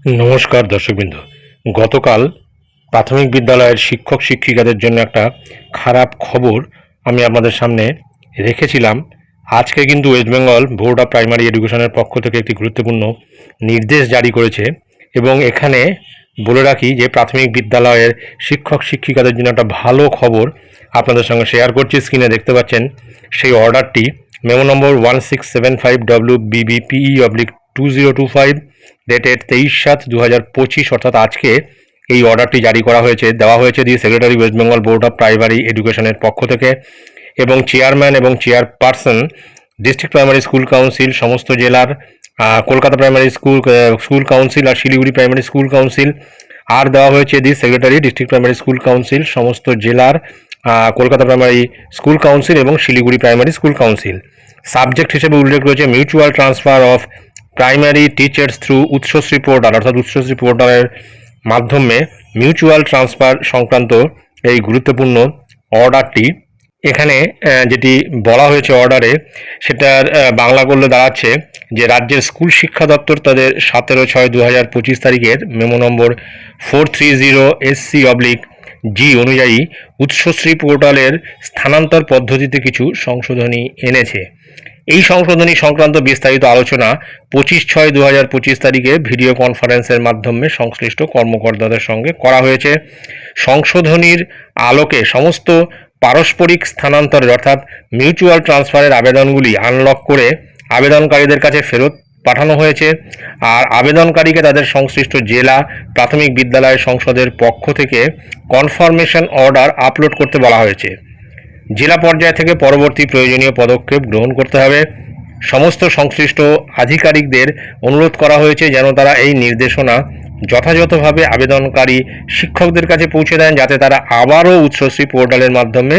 নমস্কার দর্শকবৃন্দ। গতকাল প্রাথমিক বিদ্যালয়ের শিক্ষক শিক্ষিকাদের জন্য একটা খারাপ খবর আমি আপনাদের সামনে রেখেছিলাম। আজকে কিন্তু West Bengal board of primary এডুকেশনের পক্ষ থেকে একটি গুরুত্বপূর্ণ নির্দেশ জারি করেছে এবং এখানে বলে রাখি যে প্রাথমিক বিদ্যালয়ের শিক্ষক শিক্ষিকাদের জন্য একটা ভালো খবর আপনাদের সঙ্গে শেয়ার করছি। স্ক্রিনে দেখতে পাচ্ছেন সেই অর্ডারটি memo number one six seven five W BBPE oblique two zero two five dated তেইশ সাত দু হাজার পঁচিশ, অর্থাৎ আজকে এই অর্ডারটি জারি করা হয়েছে। দেওয়া হয়েছে the secretary West Bengal board of primary এডুকেশনের পক্ষ থেকে এবং চেয়ারম্যান এবং chairperson district primary school council সমস্ত জেলার Kolkata primary school school council আর শিলিগুড়ি প্রাইমারি স্কুল কাউন্সিল আর দেওয়া হয়েছে the secretary district primary school council সমস্ত জেলার কলকাতা প্রাইমারি স্কুল কাউন্সিল এবং Siliguri primary school council subject হিসেবে উল্লেখ রয়েছে mutual transfer of primary teachers through Utsashree portal অর্থাৎ উৎসশ্রী পোর্টালের মাধ্যমে মিউচুয়াল ট্রান্সফার সংক্রান্ত এই গুরুত্বপূর্ণ অর্ডারটি এখানে যেটি বলা হয়েছে অর্ডারে সেটার বাংলা করলে দাঁড়াচ্ছে যে রাজ্যের স্কুল শিক্ষা দপ্তর তাদের সতেরো ছয় দু হাজার পঁচিশ তারিখের memo number four three zero SC oblique G অনুযায়ী উৎসশ্রী পোর্টালের স্থানান্তর পদ্ধতিতে কিছু সংশোধনী এনেছে। এই সংশোধনী সংক্রান্ত বিস্তারিত আলোচনা পঁচিশ ছয় দু হাজার পঁচিশ তারিখে ভিডিও কনফারেন্সের মাধ্যমে সংশ্লিষ্ট কর্মকর্তাদের সঙ্গে করা হয়েছে। সংশোধনীর আলোকে সমস্ত পারস্পরিক স্থানান্তরের অর্থাৎ মিউচুয়াল ট্রান্সফারের আবেদনগুলি আনলক করে আবেদনকারীদের কাছে ফেরত পাঠানো হয়েছে। আর আবেদনকারীকে তাদের সংশ্লিষ্ট জেলা, প্রাথমিক বিদ্যালয় সংসদের পক্ষ থেকে কনফার্মেশন অর্ডার আপলোড করতে বলা হয়েছে। জেলা পর্যায় থেকে পরবর্তী প্রয়োজনীয় পদক্ষেপ গ্রহণ করতে হবে। সমস্ত সংশ্লিষ্ট আধিকারিকদের অনুরোধ করা হয়েছে যেন তারা এই নির্দেশনা যথাযথভাবে আবেদনকারী শিক্ষকদের কাছে পৌঁছে দেন যাতে তারা আবারও উৎসশ্রী পোর্টালের মাধ্যমে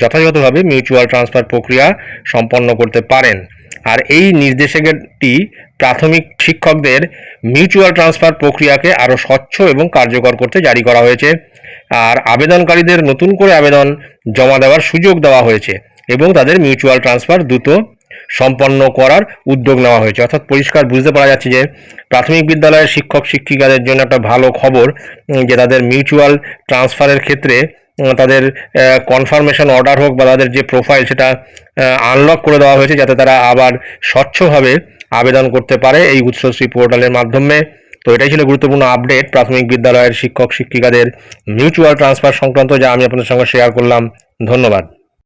যথাযথভাবে মিউচুয়াল ট্রান্সফার প্রক্রিয়া সম্পন্ন করতে পারেন। আর এই নির্দেশিকাটি প্রাথমিক শিক্ষকদের মিউচুয়াল ট্রান্সফার প্রক্রিয়াকে আরও স্বচ্ছ এবং কার্যকর করতে জারি করা হয়েছে। আর আবেদনকারীদের নতুন করে আবেদন জমা দেওয়ার সুযোগ দেওয়া হয়েছে এবং তাদের মিউচুয়াল ট্রান্সফার দ্রুত সম্পন্ন করার উদ্যোগ নেওয়া হয়েছে। অর্থাৎ পরিষ্কার বুঝতে পারা যাচ্ছে যে প্রাথমিক বিদ্যালয়ের শিক্ষক, শিক্ষিকাদের জন্য একটা ভালো খবর যে তাদের মিউচুয়াল ট্রান্সফারের ক্ষেত্রে তাদের কনফার্মেশন অর্ডার হোক বা তাদের যে প্রোফাইল সেটা আনলক করে দেওয়া হয়েছে যাতে তারা আবার স্বচ্ছভাবে আবেদন করতে পারে এই উৎসশ্রী পোর্টালের মাধ্যমে। তো এটাই ছিল গুরুত্বপূর্ণ আপডেট প্রাথমিক বিদ্যালয়ের শিক্ষক শিক্ষিকাদের মিউচুয়াল ট্রান্সফার সংক্রান্ত, যা আমি আপনাদের সঙ্গে শেয়ার করলাম। ধন্যবাদ।